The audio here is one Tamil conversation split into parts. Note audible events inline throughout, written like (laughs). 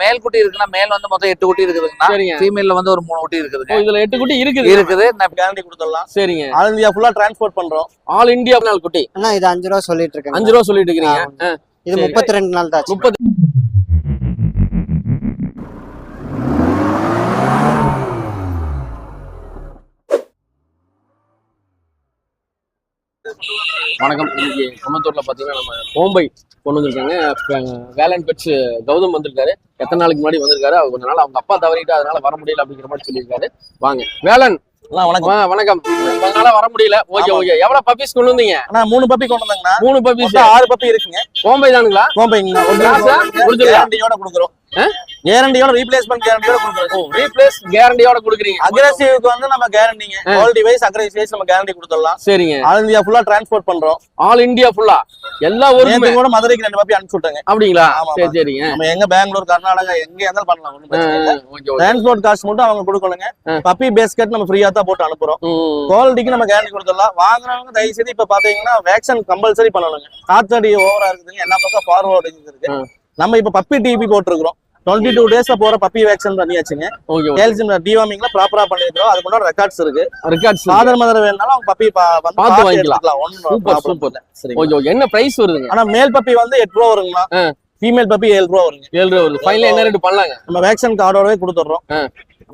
மேல் குட்டி இருக்குன்னா மேல் வந்து மொத்தம் எட்டு குட்டி இருக்குதுங்கண்ணா. சரிங்க. ஃபீமேல்ல வந்து ஒரு மூணு குட்டி ஓ, இருக்குதுங்க இதுல எட்டு குட்டி இருக்குது. இருக்குது. நான் கேரண்டி கொடுத்துடலாம். சரிங்க. ஆல் இந்தியா ஃபுல்லா டிரான்ஸ்போர்ட் பண்றோம். ஆல் இந்தியா நாள் குட்டி. அண்ணா இது அஞ்சு ரூபா சொல்லிட்டு இருக்கேன். அஞ்சு ரூபா சொல்லிட்டு இருக்கிறீங்க ஆ, இது. முப்பத்தி ரெண்டு நாள் தான் ஆச்சு. முப்பது வணக்கம். இன்னைக்கு குமத்தூர்ல பாத்தீங்கன்னா நம்ம கோம்பை கொண்டு வந்திருக்காங்க. வேலன் பெட்ஸ் கௌதம் வந்திருக்காரு. எத்தனை நாளைக்கு முன்னாடி வந்திருக்காரு. அவர் கொஞ்ச நாள் அவங்க அப்பா தவறிட்டு அதனால வர முடியல அப்படிங்கிற மாதிரி சொல்லியிருக்காரு. வாங்க. வேலன் வணக்கம். வணக்கம். அதனால வர முடியல. ஓகே. ஓகே. எவ்வளவு பப்பீஸ் கொண்டு வந்தீங்க? அண்ணா மூணு பப்பி கொண்டு வந்தாங்கண்ணா. மூணு பப்பீஸ் ஆறு பப்பி இருக்குங்க. கோம்பை தானுங்களா? கேரண்டியோட கொடுக்குறோம். ஆ? கேரண்டியோட ரீப்ளேஸ்மெண்ட் கேரண்டியோட கொடுக்குறோம். ரீப்ளேஸ் கேரண்டியோட கொடுக்குறீங்க. அக்ரெசிவ்க்கு வந்து நம்ம கேரண்டிங்க குவாலிட்டி வைஸ் அக்ரெசிவ் வைஸ் நம்ம கேரண்டி கொடுத்துடலாம். சரிங்க. ஆல் இந்தியா ஃபுல்லா டிரான்ஸ்போர்ட் பண்றோம். ஆல் இந்தியா ஃபுல்லா எல்லா நேத்து கூட மதுரைக்கு ரெண்டு பப்பி அனுப்பிச்சு விட்டாங்க அப்படிங்களா சரி சரிங்க. நம்ம எங்க பெங்களூர் கர்நாடகா எங்க இருந்தாலும் பண்ணலாம் ஒண்ணும் டிரான்ஸ்போர்ட் காஸ்ட் மட்டும் அவங்க கொடுக்கணுங்க. பப்பி பேஸ்கெட் நம்ம ஃப்ரீயா தான் போட்டு அனுப்புறோம். குவாலிட்டிக்கு நம்ம கேரண்டி கொடுத்துடலாம். வாங்குறவங்க தயவு செய்து இப்ப பாத்தீங்கன்னா வேக்சின் கம்பல்சரி பண்ணணுங்க. காத்தடி ஓவரா இருக்குதுங்க. என்ன பக்கம் ஃபார்வர்டு இருக்கு. நம்ம இப்ப பப்பி டிபி போட்டிருக்கிறோம். டுவெண்ட்டி டூ டேஸ்ல போற பப்பி வேக்சின் பண்ணியாச்சுங்க. ஓகே கேல்சியம் டிவார்மிங்ல ப்ராப்பரா பண்ணிருக்கிறோம் அது கூட ரெக்கார்ட்ஸ் இருக்கு. ரெக்கார்ட்ஸ் ஃபாதர் மதர் வேணாலும் அவங்க பப்பி பார்த்து வாங்கிக்கலாம். சூப்பர் சூப்பர் சரி ஓகே ஓகே என்ன பிரைஸ் வருதுங்க? ஆனா மேல் பப்பி வந்து எட்டு ரூபா வருங்களா ஆ. ஃபீமேல் பப்பி ஏழு ரூபா வருங்க. ஏழு ரூபா வருது. ஃபைனல் என்ன ரேட் பண்ணலாங்க? நம்ம வேக்சின் கார்டோடவே கொடுத்துட்றோம்.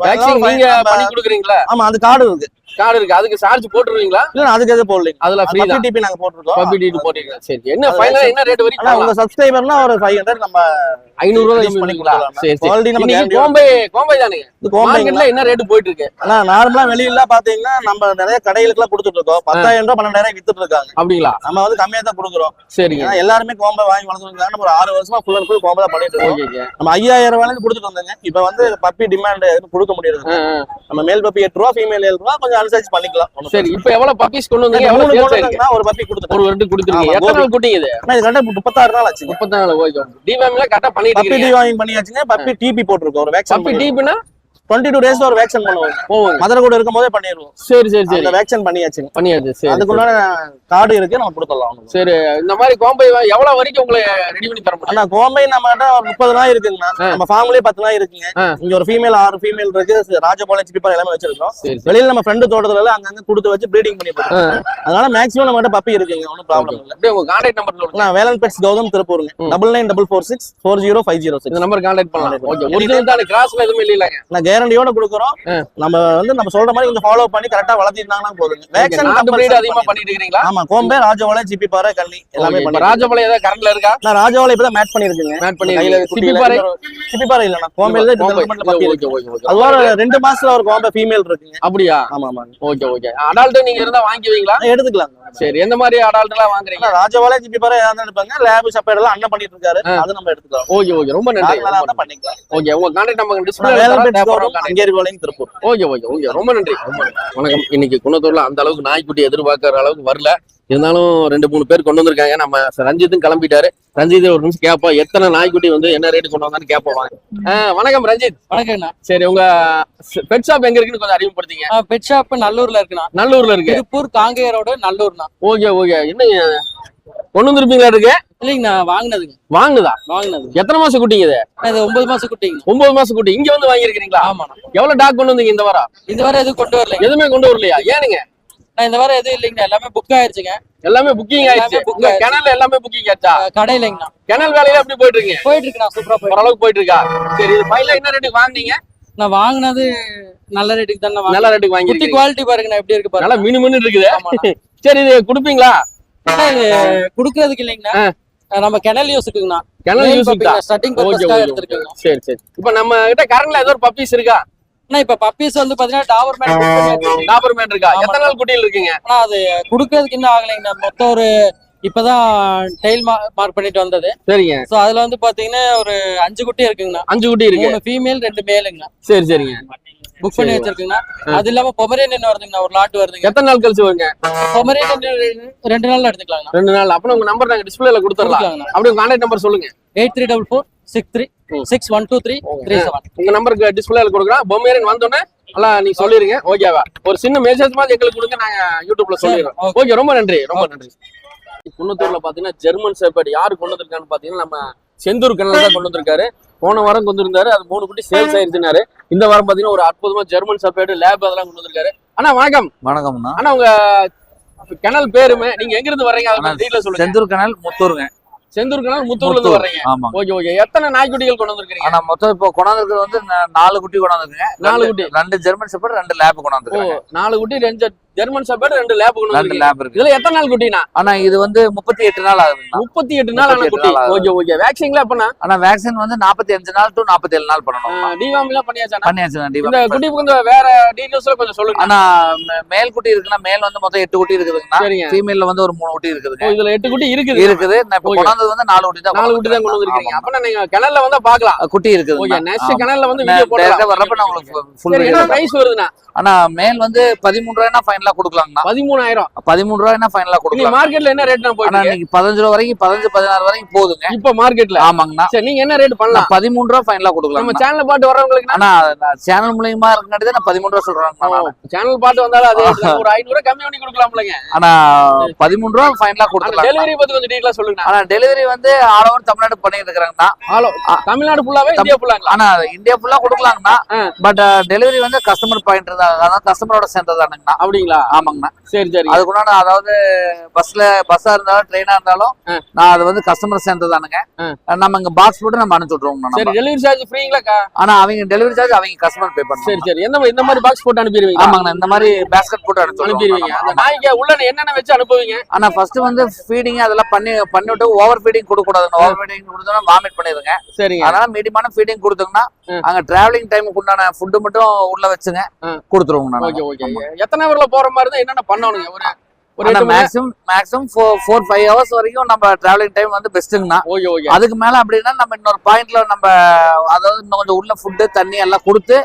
வேக்சின் நீங்க பண்ணி கொடுக்குறீங்களா? ஆமா அது கார்டு இருக்கு. கார்டு இருக்கு. அதுக்கு சார்ஜ் போட்டுருவீங்களா? இல்ல அதுக்கு எது போடலைங்க. அதுல ஃப்ரீ தான். டிபி நாங்க போட்டிருக்கோம். பப்பி டீட் போட்டீங்க சரி என்ன ஃபைனல் என்ன ரேட் வரைக்கும் உங்க சப்ஸ்கிரைபர்னா ஒரு ஃபைவ் ஹண்ட்ரட் நம்ம ஐநூறு ரூபா reduce கம்மி பண்ணி பண்ணிக்கலாம். சரி சரி. நம்ம கோம்பை கோம்பை தானுங்க இது மார்க்கெட்ல என்ன ரேட் போயிட்டு இருக்கு? ஆனா நார்மலா வெளியில பாத்தீங்கன்னா நம்ம நிறைய கடைகளுக்கு எல்லாம் கொடுத்துட்டு இருக்கோம். பத்தாயிரம் ரூபாய் பன்னெண்டாயிரம் வித்துட்டு இருக்காங்க. அப்படிங்களா? நம்ம வந்து கம்மியா தான் கொடுக்குறோம். சரிங்க. எல்லாருமே கோம்பை வாங்கி வளர்த்துருக்காங்க நம்ம ஒரு ஆறு வருஷமா ஃபுல் அண்ட் ஃபுல் கோம்பை பண்ணிட்டு இருக்கோம். நம்ம ஐயாயிரம் ரூபாய்க்கு கொடுத்துட்டு வந்தாங்க. இப்ப வந்து பப்பி டிமாண்ட் எதுவும் கொடுக்க முடியாது நம்ம மேல் பப்பி எட்டு ரூபா ஃபீமேல் ஏழு ரூபா கொஞ்சம் அனுசரிச்சு பண்ணிக்கலாம். ஒண்ணும் சரி இப்போ எவ்வளவு பப்பீஸ் கொண்டு வந்தீங்க. எவ்வளவு சேல்ஸ் ஆயிருக்கு? ஒரு பப்பி கொடுத்துட்டோம் ஒரு வருடம் கொடுத்துருக்கீங்க எத்தனை நாள் குட்டிங்க இது இது கரெக்டா முப்பத்தாறு நாள் ஆச்சுங்க. முப்பத்தி நாலு ஓகே டிவாமில கரெக்டா பண்ணிட்டு பப்பி இருக்கீங்க. டி வாங்கி பண்ணியாச்சுங்க. பப்பி டிபி போட்டிருக்கோம் ஒரு பப்பி வேக்சின் டீப்னா டுவெண்ட்டி டூ டேஸ் ஒரு வேக்சின் பண்ணுவாங்க போவாங்க மதுரை கூட இருக்கும் போதே பண்ணிடுவோம். சரி சரி சரி. வேக்சின் பண்ணியாச்சுங்க பண்ணியாச்சு சரி. அதுக்குள்ளான கார்டு இருக்கு நம்ம கொடுத்துடலாம் சரி இந்த மாதிரி கோம்பை எவ்வளவு வரைக்கும் உங்களை ரெடி பண்ணி தர முடியும்? கோம்பை நம்ம கிட்ட ஒரு முப்பது நாய் இருக்குங்கண்ணா. நம்ம ஃபார்ம்லயே பத்து நாய் இருக்குங்க. இங்க ஒரு ஃபீமேல் ஆறு ஃபீமேல் இருக்கு. ராஜபாளையம் சிப்பிப்பாறை எல்லாமே வச்சிருக்கோம் சரி சரி. வெளியில நம்ம ஃப்ரெண்டு தோட்டத்துல அங்கங்க கொடுத்து வச்சு ப்ரீடிங் பண்ணி அதனால மேக்ஸிமம் நம்ம கிட்ட பப்பி இருக்குங்க ஒன்றும் ப்ராப்ளம் இல்ல. உங்க கான்டாக்ட் நம்பர் நான் Velan pets Gautham திருப்பூருங்க. Double nine double four six four zero five zero இந்த சிக்ஸ் நம்பர் கான்டாக்ட் பண்ணலாம். ஓகே. ஒரிஜினல் தான்? கிராஸ்ல எதுவுமே இல்லைங்க நான் கேரண்டியோட கொடுக்குறோம். நம்ம வந்து நம்ம சொல்ற மாதிரி கொஞ்சம் ஃபாலோ பண்ணி கரெக்டா வளர்த்திருந்தாங்கன்னா Okay, வேக்சின் அதிகமா பண்ணிட்டு. இருக்கீங்களா? ஆமா கோம்பை ராஜபாளையம் சிப்பிப்பாறை கள்ளி எல்லாமே Okay, இப்ப பண்ணி ராஜபாளையம் ஏதாவது கரண்ட்ல இருக்கா? நான் ராஜபாளையம் இப்பதான் மேட் பண்ணிருக்கேங்க மேட் பண்ணி கையில சிப்பிப்பாறை சிப்பிப்பாறை இல்லண்ணா கோம்பையில தான் கோம்பை. development ல பப்பி ஓகே இருக்கு. Okay okay. அது ஒரு ரெண்டு மாசத்துல ஒரு கோம்பை ஃபீமேல் இருக்குங்க. அப்படியா? ஆமா ஆமா ஓகே ஓகே. அடால்ட் நீங்க இருந்தா வாங்கிக்குவீங்களா நான் எடுத்துக்கலாம் சரி எந்த மாதிரி அடால்ட் எல்லாம் வாங்குறீங்க? ஆனா ராஜபாளையம் சிப்பிப்பாறை ஏதாவது எடுப்பாங்க. லேப் சப்பைட் எல்லாம் அண்ணன் பண்ணிட்டு இருக்காரு. அது நம்ம எடுத்துக்கலாம். Okay okay. ரொம்ப நன்றி. பண்ணிக்கலாம். ஓகே உங்க கான்டாக்ட் நான் டிஸ்பிளே வேலன் பெட்ஸ் கௌதம் அங்கேரி கோலையும் திருப்பூர். Okay okay okay. ரொம்ப நன்றி. ரொம்ப. வணக்கம். இன்னைக்கு குணத்தூர்ல அந்த அளவுக்கு நாய்க்குட்டி எதிர்பார்க்கற அளவுக்கு வரல. இருந்தாலும் ரெண்டு மூணு பேர் கொண்டு வந்திருக்காங்க. நம்ம ரஞ்சித்தும் கிளம்பிட்டாரு. ரஞ்சித் ஒரு நிமிஷம் கேட்போம் எத்தனை நாய்க்குட்டி வந்து என்ன ரேட் கொண்டு வந்தான்னு கேட்போம் வணக்கம் ரஞ்சித். வணக்கம்ண்ணா சரி உங்க பெட் ஷாப் எங்க இருக்குன்னு கொஞ்சம் அறிமுகப்படுத்தீங்க. பெட் ஷாப் நல்லூர்ல இருக்குண்ணா. நல்லூர்ல இருக்கு. திருப்பூர் காங்கேய ரோடு நல்லூர்ண்ணா. Okay okay. என்ன கொண்டு வந்திருப்பீங்களா இருக்கு? இல்லைங்கண்ணா வாங்கினதுங்க. வாங்குதா வாங்கினது. எத்தனை மாசம் குட்டிங்க இது? இது ஒன்பது மாசம் குட்டிங்க. ஒன்பது மாசம் குட்டி. இங்க வந்து வாங்கியிருக்கீங்களா ஆமாண்ணா. எவ்வளவு டாக் கொண்டு வந்தீங்க இந்த வாரம்? இந்த வாரம் எதுவும் கொண்டு வரலைங்க. எதுவுமே கொண்டு வரலையா? ஏனுங்க? நான் இந்த வாரம் எதுவும் இல்லைங்கண்ணா எல்லாமே புக் ஆயிருச்சுங்க. எல்லாமே புக்கிங் ஆயிடுச்சு உங்க ஆயிடுச்சு. கிணல் எல்லாமே புக்கிங் ஆச்சா? அஹ் கடையிலங்கண்ணா கிணல் வேலையில எப்படி போயிட்டு இருக்கீங்க போயிட்டு இருக்குண்ணா சூப்பரா ஓரளவுக்கு போயிட்டு இருக்கா சரி இது ஃபைனலா என்ன ரேட்டுக்கு வாங்குனீங்க? நான் வாங்கினது நல்ல ரேட்டுக்கு தானே நல்ல ரேட்டுக்கு வாங்கிருக்கீங்க குவாலிட்டி பாருங்கண்ணா எப்படி இருக்கு நல்லா பாருங்க மினு மினு இருக்குது சரி இது குடுப்பீங்களா? குடுக்கறதுக்கு இல்லைங்கண்ணா நம்ம கிணல் யூஸுக்குங்கண்ணா கிணல் யூஸ் ஸ்டார்டிங் எடுத்திருக்கேங்க. சரி சரி. இப்ப நம்ம கிட்ட கரண்ட்ல ஏதோ ஒரு பப்பீஸ் இருக்கா? அண்ணா இப்ப பப்பீஸ் வந்து பாத்தீங்கன்னா டாபர் மேன் டாபர் மேன் இருக்கா. எத்தனை நாள் குட்டியில் இருக்கீங்க? ஆனா அது குடுக்கறதுக்கு இன்னும் ஆகலைங்கண்ணா. மொத்தம் ஒரு இப்பதான் டெய்ல் மார்க் பண்ணிட்டு வந்தது. சரிங்க. சோ அதுல வந்து பாத்தீங்கன்னா ஒரு அஞ்சு குட்டி இருக்குங்கண்ணா. அஞ்சு குட்டி இருக்கு. ஃபீமேல் ரெண்டு மேலுங்கண்ணா சரி சரிங்க. புக் பண்ணி சரி. வச்சிருக்குங்கண்ணா அது இல்லாம பொமரேனியன் வருதுங்கண்ணா ஒரு லாட் வருதுங்க. எத்தனை நாள் கழிச்சு வருங்க? பொமரேனியன் ரெண்டு நாள்ல எடுத்துக்கலாங்கண்ணா. ரெண்டு நாள். அப்புறம் உங்க நம்பர் நாங்க டிஸ்பிளேல கொடுத்துடலாம். அப்படியே கான்டாக்ட் நம்பர் சொல்லுங்க. Eight three double four six three. Six one two three three seven உங்க நம்பருக்கு டிஸ்பிளேல கொடுக்குறோம் பொம்மையரன் வந்தோடனே எல்லாம் நீங்க சொல்லிருங்க. ஓகேவா ஒரு சின்ன மெசேஜ் மாதிரி எங்களுக்கு கொடுங்க நாங்க யூடியூப்ல சொல்லிடுறோம். ஓகே. ரொம்ப நன்றி ரொம்ப நன்றி. குன்னத்தூர்ல பாத்தீங்கன்னா ஜெர்மன் ஷெப்பர்ட் யாரு கொண்டு வந்திருக்கான்னு பாத்தீங்கன்னா நம்ம செந்தூர் கண்ணன் தான் கொண்டு வந்திருக்காரு. போன வாரம் கொண்டு வந்தாரு அது மூணு குட்டி சேல்ஸ் ஆயிருச்சுனாரு இந்த வாரம் பாத்தீங்கன்னா ஒரு அற்புதமா ஜெர்மன் சப்பேடு லேப் அதெல்லாம் கொண்டு வந்திருக்காரு. அண்ணா வணக்கம். வணக்கம்ண்ணா. அண்ணா உங்க கிணல் பேருமே நீங்க எங்க இருந்து வர்றீங்க சொல்லுங்க. செந்தூர் கனல் முத்தூருங்க. செந்தூர் கிணல் முத்தூர்ல இருந்து வர்றீங்க. ஆமா. Okay okay. எத்தனை நாய்க்குட்டிகள் கொண்டு வந்திருக்கீங்க ஆனா மொத்தம் இப்போ கொண்டாந்துருக்கிறது வந்து நாலு குட்டி கொண்டாந்துருக்குங்க நாலு குட்டி. ரெண்டு ஜெர்மன் ஷெப்பர்ட் ரெண்டு லேப் ஓ கொண்டாந்துருக்காங்க நாலு குட்டி ரெண்டு ஜெர்மன் சப்பேடு ரெண்டு லேப் ரெண்டு லேப் இருக்கு. இதுல எத்தனை நாள் குட்டினா? ஆனா இது வந்து முப்பத்தி எட்டு நாள் ஆகுதுங்கண்ணா. முப்பத்தி எட்டு நாள் ஆன 38 குட்டி. ஆகுது. Okay okay. வேக்சின்ல எப்பனா ஆனா வேக்சின் வந்து நாற்பத்தி அஞ்சு நாள் டு நாற்பத்தி ஏழு நாள் பண்ணணும். டிவாம் எல்லாம் பண்ணியாச்சானா பண்ணியாச்சுங்க இந்த குட்டி கொஞ்சம் வேற டீடைல்ஸ்ல கொஞ்சம் சொல்லுங்க. ஆனா மேல் குட்டி இருக்குன்னா மேல் வந்து மொத்தம் எட்டு குட்டி சரிங்க. ஃபீமேல்ல வந்து ஒரு மூணு குட்டி ஓ, இருக்குதுங்க இதுல எட்டு குட்டி இருக்குது. இருக்குது. நான் இப்போ. கொண்டாந்தது வந்து நாலு குட்டி தான் நாலு குட்டி தான் கொண்டு வந்திருக்கீங்க. ஆமா. அப்ப நீங்க கிணல்ல வந்தா பாக்கலாம் குட்டி இருக்குது ஓகே நெக்ஸ்ட் கிணல்ல வந்து வீடியோ வர்றப்ப போடலாம். நான் உங்களுக்கு ஃபுல் பிரைஸ் வருதுண்ணா? ஆனா மேல் வந்து பதிமூணு ரூபாய்னா ஃபைனலா கொடுக்கலாங்கண்ணா. பதிமூணாயிரம். பதிமூணு ரூபாய்னா ஃபைனலா கொடுக்கலாம் மார்க்கெட்ல என்ன ரேட் நான் ஆனா போயிட்டு இன்னைக்கு பதினஞ்சு ரூபா வரைக்கும் பதினஞ்சு பதினாறு வரைக்கும் போகுதுங்க இப்ப மார்க்கெட்ல ஆமாங்கண்ணா. சரி நீங்க என்ன ரேட் பண்ணலாம்? பதிமூணு ரூபா ஃபைனலா நம்ம கொடுக்கலாம் சேனல் பாட்டு வர்றவங்களுக்கு ஆனா சேனல் மூலியமா இருக்காட்டி தான் நான் பதிமூணு ரூபா சொல்றேன் சேனல் பாட்டு வந்தாலும் அதே. (laughs) ஒரு ஐநூறு கம்மி பண்ணி கொடுக்கலாம்லங்க. ஆனா பதிமூணு ரூபா ஃபைனலா கொடுக்கலாம் டெலிவரி பத்தி கொஞ்சம் டீட்டெயிலா சொல்லுங்க ஆனா டெலிவரி வந்து ஆல் ஓவர் தமிழ்நாடு பண்ணிட்டு இருக்காங்கண்ணா ஹலோ தமிழ்நாடு ஃபுல்லாவே இந்தியா ஃபுல்லாங்களா ஆனா இந்தியா ஃபுல்லா கொடுக்கலாங்கண்ணா. பட் டெலிவரி வந்து கஸ்டமர் பாயிண்ட் இருந்தா அதாவது கஸ்டமரோட சேர்ந்ததானுங்கண்ணா அப்படிங்களா? ஆமாங்கண்ணா. சரி சரி அதுக்குண்டான அதாவது பஸ்ல பஸ்ஸா இருந்தாலும் ட்ரெயினா இருந்தாலும். நான் அது வந்து கஸ்டமர் சேர்ந்ததானுங்க ஆ. நம்ம இங்க பாக்ஸ் போட்டு நம்ம அனுப்பிச்சு விட்டுருவோம் சரி டெலிவரி சார்ஜ் ஃப்ரீங்களா ஆனா அவங்க டெலிவரி சார்ஜ் அவங்க கஸ்டமர் பே சரி பண்ணுவாங்க சரி. எந்த மாதிரி இந்த மாதிரி பாக்ஸ் போட்டு அனுப்பிடுவீங்க? ஆமாங்கண்ணா இந்த மாதிரி பேஸ்கெட் போட்டு அனுப்பிச்சு அனுப்பிடுவீங்க. அந்த நாய்க்கு உள்ள என்னென்ன வச்சு அனுப்புவீங்க? ஆனா ஃபர்ஸ்ட் வந்து ஃபீடிங் அதெல்லாம் பண்ணி பண்ணிவிட்டு ஓவர் ஃபீடிங் கொடுக்க கூடாதுங்க ஓவர் ஃபீடிங் கொடுத்தோம்னா வாமிட் பண்ணிடுங்க. சரிங்க. அதனால மீடியமான ஃபீடிங் கொடுத்தோம்னா. அங்க டிராவலிங் டைமுக்கு உண்டான ஃபுட்டு மட்டும் உள்ள வச்சுங்க. கொடுத்துருவோங்க ஓகே ஓகே எத்தனை ஹவர்ல போற மாதிரி இருந்தா என்னென்ன பண்ணணுங்க? ஒரு maximum maximum four five hours வரைக்கும் நம்ம டிராவலிங் டைம் வந்து பெஸ்ட்டுங்கண்ணா ஓகே ஓகே. அதுக்கு மேல அப்படின்னா நம்ம இன்னொரு பாயிண்ட்ல நம்ம அதாவது இன்னும் கொஞ்சம் உள்ள ஃபுட்டு தண்ணி எல்லாம் கொடுத்து.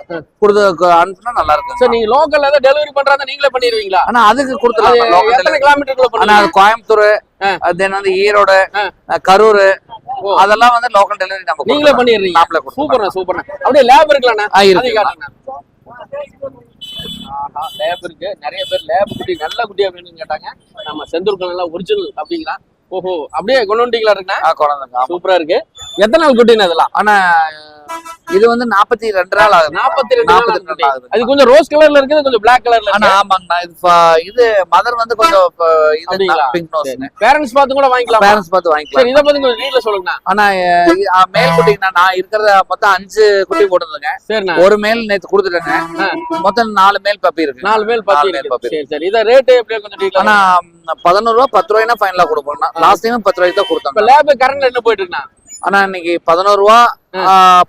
கொடுத்து அனுப்புனா நல்லா இருக்கும் சரி நீங்க லோக்கல்ல ஏதாவது டெலிவரி பண்றதா நீங்களே பண்ணிடுவீங்களா? ஆனா அதுக்கு local எத்தனை. கிலோமீட்டருக்குள்ள ஆனா கோயம்புத்தூர். தென் வந்து ஈரோடு கரூர். அதெல்லாம் வந்து லோக்கல் டெலிவரி நம்ம நீங்களே. பண்ணிடுறீங்க. சூப்பர்ண்ணா சூப்பர்ண்ணா. அப்படியே லேப் இருக்கலாம்ண்ணா ஆ, அது இருக்கு காட்டுங்கண்ணா லேப் இருக்கு. நிறைய பேர் லேப் குட்டி நல்ல குட்டியா வேணும்னு கேட்டாங்க. நம்ம செந்தூர் நல்லா ஒரிஜினல் அப்படிங்களா? ஓஹோ அப்படியே கொண்டு வந்துட்டீங்களா இருக்குண்ணா. சூப்பரா இருக்கு. எத்தனை நாள் குட்டின்னு அதெல்லாம் ஆனா இது வந்து நாற்பத்தி ரெண்டு நாள் ஆகுது. நாற்பத்தி ரெண்டு நாள் ஆகுது. அது கொஞ்சம் ரோஸ் கலர்ல இருக்குது கொஞ்சம் பிளாக் கலர்ல ஆனா ஆமாங்கண்ணா. இது இது மதர் வந்து கொஞ்சம் இது? பிங்க் நோஸ்ங்க பேரண்ட்ஸ் பார்த்து கூட வாங்கிக்கலாம்? பேரண்ட்ஸ் பார்த்து வாங்கிக்கலாம். சரி இதை பத்தி கொஞ்சம் வீட்ல சொல்லுங்கண்ணா. ஆனா மேல் குட்டிங்கண்ணா. நான் இருக்கிறத மொத்தம் அஞ்சு குட்டி போட்டுருந்தேங்க சரிண்ணா. ஒரு மேல் நேத்து கொடுத்துட்டேங்க. மொத்தம் நாலு மேல் பப்பி இருக்கு. நாலு மேல் நாலு மேல் பப்பி சரி சரி. இதை ரேட்டு எப்படியே கொஞ்சம் ஆனா பதினோரு ரூபா பத்து ரூபாய்னா ஃபைனலா கொடுப்போம்னா லாஸ்ட் டைம் பத்து ரூபாய்க்கு தான் கொடுத்தாங்க லேப் கரண்ட்ல என்ன போயிட்டு இருக்குண்ணா? ஆனால் இன்னைக்கு பதினோரு ரூபா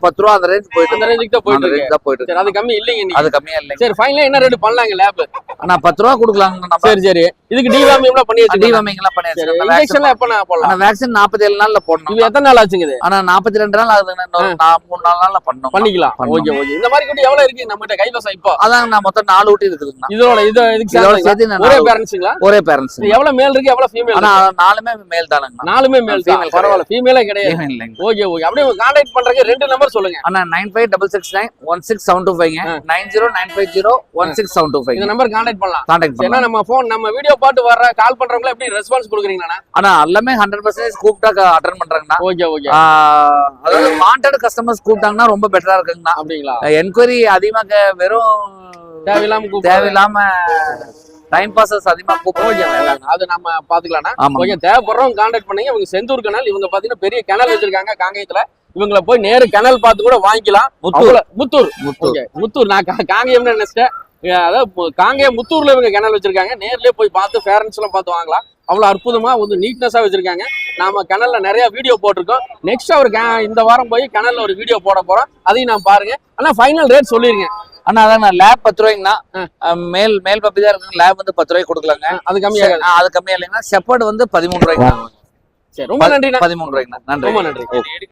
பத்து ரூபா அந்த ரேஞ்ச் போயிட்டு அந்த. ரேஞ்சுக்கு தான் போயிட்டு இருக்கு. தான் போயிட்டு சரி. அது கம்மி இல்லைங்க அது கம்மியா இல்லைங்க. சரி ஃபைனலா என்ன ரேட் பண்ணலாங்க லேப் ஆனா பத்து ரூபா கொடுக்கலாங்க சரி சரி. இதுக்கு டிவாமியம் பண்ணி வச்சுக்கலாம் டிவாமிங் எல்லாம் இன்ஜெக்ஷன்ல vaccine- எப்ப நான் போடலாம்? ஆனா வேக்சின் நாற்பத்தி ஏழு நாள்ல போடணும். இது எத்தனை நாள் ஆச்சுங்க இது? ஆனா நாற்பத்தி ரெண்டு நாள் ஆகுதுங்க இன்னொரு நா- மூணு நாலு நாள்ல பண்ணணும். பண்ணிக்கலாம். Okay okay. இந்த மாதிரி குட்டி எவ்வளவு இருக்கு நம்ம கிட்ட கைவசம் இப்போ? அதான் நான் மொத்தம் நாலு ஊட்டி இருக்குதுங்கண்ணா. இதோட இது இதுக்கு சேர்த்து நான் ஒரே பேரண்ட்ஸுங்களா ஒரே பேரண்ட்ஸ் எவ்வளவு மேல் இருக்கு எவ்வளவு ஃபீமேல் ஆனா நாலுமே மேல் தானுங்கண்ணா. நாலுமே மேல் தான். பரவாயில்ல ஃபீமேலே கிடையாது. Okay okay. அப்படியே கான்டாக்ட் பண்றதுக்கு ரெண்டு நம்பர் சொல்லுங்க. ஆனா nine five double six nine one six seven two five. Nine zero nine five zero one six seven two five இந்த நம்பர் கான்டாக்ட் பண்ணலாம். கான்டாக்ட் ஏன்னா பண்ணலாம். நம்ம ஃபோன் நம்ம வீடியோ பாட்டு வர்ற கால் பண்றவங்கள எப்படி ரெஸ்பான்ஸ் கொடுக்குறீங்களா ஆனா எல்லாமே ஹண்ட்ரட் பர்சன்டேஜ் கூப்பிட்டா அட்டன் பண்றாங்கண்ணா. Okay okay. அதாவது வாண்டட் கஸ்டமர்ஸ் கூப்பிட்டாங்கன்னா ரொம்ப பெட்டரா இருக்குங்கண்ணா. அப்படிங்களா? என்கொயரி அதிகமா கே- வெறும் தேவையில்லாம தேவையில்லாம டைம் பாசஸ் அதிகமா கூப்பிடுவாங்க அது நம்ம பாத்துக்கலாம்னா ஆமா ஓகே தேவைப்படுறவங்க கான்டாக்ட் பண்ணீங்க. இவங்க செந்தூர் கனல் இவங்க பாத்தீங்கன்னா பெரிய கிணல் வச்சிருக்காங்க காங்கேயத்துல. இவங்கள போய் நேரு கிணல் பார்த்து கூட வாங்கிக்கலாம். முத்தூர். முத்தூர். முத்தூர். நான் காங்கேயம்னு நினைச்சிட்டேன். அதாவது காங்கேயம் முத்தூர்ல இவங்க கிணல் வச்சிருக்காங்க. நேர்லயே போய் பார்த்து பேரண்ட்ஸ் எல்லாம் பார்த்து வாங்கலாம். அவ்வளவு அற்புதமா வந்து நீட்னஸா வச்சிருக்காங்க. நாம கிணல்ல நிறைய வீடியோ போட்டிருக்கோம். நெக்ஸ்ட் அவர் இந்த வாரம் போய் கிணல்ல ஒரு வீடியோ போட போறோம். அதையும் நான் பாருங்க. ஆனா ஃபைனல் ரேட் சொல்லிருங்க. ஆனா அதான் நான் லேப் பத்து ரூபாய்ங்கண்ணா. மேல் மேல் பப்பி தான் இருக்கு லேப் வந்து பத்து ரூபாய்க்கு கொடுக்கலாங்க. அது கம்மியாகாது. ஆஹ் அது கம்மியா இல்லைங்கன்னா செப்பர்டு வந்து பதிமூணு ரூபாய்க்கு சரி ரொம்ப பதிமூணு நன்றி. ரொம்ப நன்றி.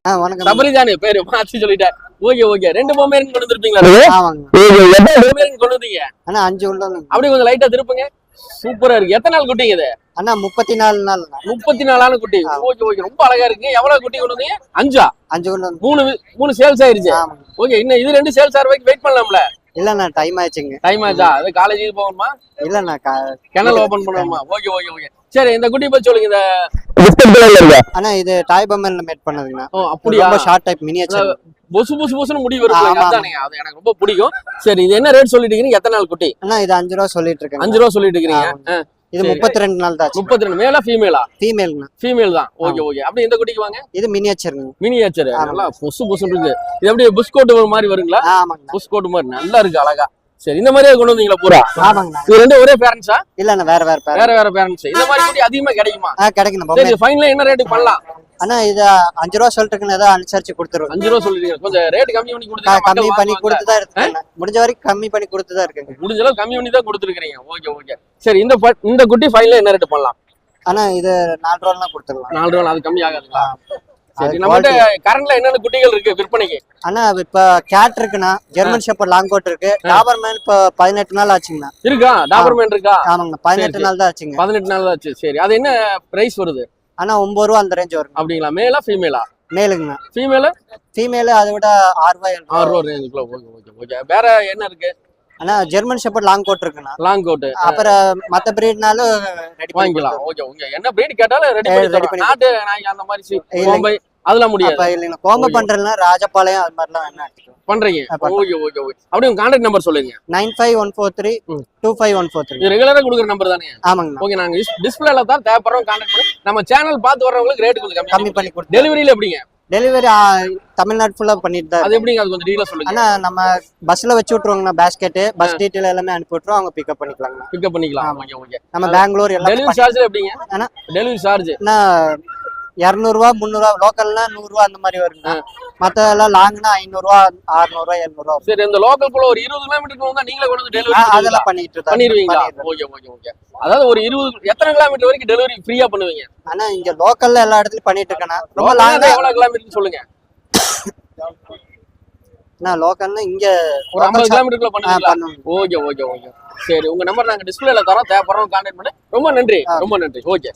ஆ வணக்கம். சபரிதானே பேரு மாத்தி சொல்லிட்டேன். Okay okay. ரெண்டு பொம்மையன் கொண்டு வந்திருப்பீங்களா? கொண்டு வந்தீங்க. அண்ணா அஞ்சு அப்படியே கொஞ்சம் லைட்டா திருப்புங்க. சூப்பரா இருக்கு. எத்தனை நாள் குட்டிங்க இது? அண்ணா முப்பத்தி நாலு நாள். முப்பத்தி நாலான குட்டி. Okay okay. ரொம்ப அழகா இருக்கு எவ்வளவு குட்டி கொண்டு வந்தீங்க? அஞ்சா? அஞ்சு கொண்டு வந்து மூணு மூணு சேல்ஸ் ஆயிருச்சு. ஓகே இன்னும் இது ரெண்டு சேல்ஸ் ஆகிற வரைக்கும் வெயிட் பண்ணலாம்ல? இல்லண்ணா டைம் ஆயிடுச்சுங்க. டைம் ஆச்சா? அது காலேஜ் போகணுமா? இல்லண்ணா கா கிணல் ஓபன் பண்ணுவோமா ஓகே ஓகே ஓகே. சரி இந்த குட்டி பத்தி சொல்லுங்க இந்த பிஸ்கட் கலர்ல இருக்க? ஆனா இது டாய் பொம்மன்ல மேட் பண்ணதுங்கண்ணா. ஓ அப்படியா? ரொம்ப ஷார்ட் டைப் மினியேச்சர் பொசு பொசு பொசுன்னு முடி வரும் ஆமா. அதானே? அது எனக்கு ரொம்ப பிடிக்கும். சரி இது என்ன ரேட் சொல்லிட்டு இருக்கீங்க? எத்தனை நாள் குட்டி? அண்ணா இது அஞ்சு ரூபா சொல்லிட்டு இருக்கேன் அஞ்சு ரூபா சொல்லிட்டு இருக்கீங்க. இது. முப்பத்தி ரெண்டு நாள் தான் முப்பத்தி ரெண்டு மேலா ஃபீமேலா ஃபீமேல்ண்ணா ஃபீமேல் தான். ஓகே ஓகே அப்படி இந்த குட்டிக்கு வாங்க? இது மினியேச்சர் ஆமா. நல்லா பொசு பொசுன்னு இருக்கு. இது அப்படியே புஷ்கோட் ஒரு மாதிரி வருங்களா? ஆமாங்கண்ணா. புஷ்கோட் மாதிரி நல்லா இருக்கு அழகா. சரி இந்த மாதிரியே கொண்டு வந்தீங்களா பூரா? இது ரெண்டு ஒரே பேரண்ட்ஸா இல்லண்ணா வேற வேற வேற வேற பேரண்ட்ஸ் இந்த மாதிரி குட்டி அதிகமா கிடைக்குமா? ஆ கிடைக்குண்ணா சரி ஃபைனலா என்ன ரேட்டு பண்ணலாம்? அண்ணா இது அஞ்சு ரூபா சொல்லிட்டு இருக்கேன் ஏதோ அனுசரிச்சு கொடுத்துருவோம். அஞ்சு ரூபா சொல்லிருக்கீங்க கொஞ்சம் ரேட் கம்மி பண்ணி க- கொடுத்தீங்க கம்மி பண்ணி கொடுத்து தான் இருக்கேன் முடிஞ்ச வரைக்கும் கம்மி பண்ணி கொடுத்து தான் இருக்கேங்க. முடிஞ்ச அளவு கம்மி பண்ணி தான் கொடுத்துருக்கீங்க. Okay okay. சரி இந்த இந்த குட்டி ஃபைனலா என்ன ரேட் பண்ணலாம்? ஆனா இது நாலு ரூபாலாம் கொடுத்துடலாம். நாலு ரூபா அது கம்மி ஆகாதுங்களா? சரி நம்மகிட்ட கரண்ட்ல என்னென்ன குட்டிகள் இருக்கு விற்பனைக்கு? அண்ணா இப்ப கேட் இருக்குண்ணா. ஜெர்மன் ஷெப்பர்ட் லாங் கோட் இருக்கு. டாபர்மேன் இப்ப பதினெட்டு நாள் ஆச்சுங்கண்ணா. இருக்கா? டாபர்மேன் இருக்கா? ஆமாங்கண்ணா பதினெட்டு. நாள் தான் ஆச்சுங்க. பதினெட்டு நாள் ஆச்சு. சரி அது என்ன பிரைஸ் வருது? ஆனா ஒன்பது ரூபா அந்த ரேஞ்ச் வரும் அப்படிங்களா? மேலா ஃபீமேலா மேலுங்கண்ணா ஃபீமேல ஃபீமேல் அதை விட ஆறு ரூபாய் ஆறு ரூபாய் ரூபா ரேஞ்சுக்குள்ள ஓகே ஓகே ஓகே வேற என்ன இருக்கு? ஆனா ஜெர்மன் ஷெப்பர்ட் லாங் கோட் இருக்குண்ணா. லாங் கோட் அப்புறம் மத்த பிரீட்னாலும் ரெடி ஓகே ஓகே. என்ன பிரீட் கேட்டாலும் ரெடி பண்ணி. பண்ணி நாட்டு நாய்க்கு அந்த மாதிரி. கோம்பை அதெல்லாம் முடியாது. இல்லைங்க கோம்ப. பண்றதுனா ராஜபாளையம் அது மாதிரிலாம் வேணா எடுத்துக்கலாம் பண்றீங்க. ஓகே ஓகே ஓகே அப்படியே உங்க கான்டாக்ட் நம்பர் சொல்லுங்க. Nine five one four three. Two five one four three. இது ரெகுலரா கொடுக்குற நம்பர் தானே ஆமாங்கண்ணா. ஓகே நாங்க டிஸ்பிளேல தான் தேவைப்படுறோம் கான்டாக்ட் பண்ணி நம்ம சேனல் பார்த்து வர்றவங்களுக்கு ரேட் கொஞ்சம் கம்மி பண்ணி கொடுத்து டெலிவரியில எப்படிங்க? டெலிவரி தமிழ்நாடு ஃபுல்லா பண்ணிட்டு தான் அது எப்படிங்க? அது கொஞ்சம் டீலா சொல்லுங்க. ஆனா நம்ம பஸ்ல வச்சு விட்டுருவாங்கண்ணா பேஸ்கெட் பஸ் டீட்டெயில் எல்லாமே அனுப்பி விட்டுருவோம். அவங்க பிக்கப் பண்ணிக்கலாங்கண்ணா. பிக்கப் பண்ணிக்கலாம். ஓகே. நம்ம பெங்களூர் எல்லாம் டெலிவரி சார்ஜ் எப்படிங்க? ஆனா? டெலிவரி சார்ஜ் இரநூறுவா முந்நூறுவா லோக்கல்னா நூறுரூவா அந்த மாதிரி வருங்க. மத்த எல்லாம் லாங்னா ஐநூறுரூவா அறுநூறுவா எழுநூறுவா சரி இந்த லோக்கல்குள்ள ஒரு இருபது கிலோமீட்டருக்கு வந்தா நீங்களே கொண்டு வந்து டெலிவரி அதெல்லாம் பண்ணிட்டு பண்ணிடுவீங்களா. Okay okay okay. அதாவது ஒரு இருபது எத்தனை கிலோமீட்டர் வரைக்கும் டெலிவரி ஃப்ரீயா பண்ணுவீங்க? ஆனா இங்க லோக்கல்ல எல்லா இடத்துலயும் பண்ணிட்டு இருக்கேண்ணா ரொம்ப லாங்கா எவ்வளவு கிலோமீட்டர் சொல்லுங்க. நான் லோக்கல்னா இங்க ஒரு ஐம்பது கிலோமீட்டருக்குள்ள ஆ, பண்ணுவீங்களா? Okay okay okay. சரி உங்க நம்பர் நாங்க டிஸ்பிளேல தரோம். தேவைப்படுறோம் கான்டாக்ட் பண்ணி. ரொம்ப நன்றி. ரொம்ப நன்றி. ஓகே.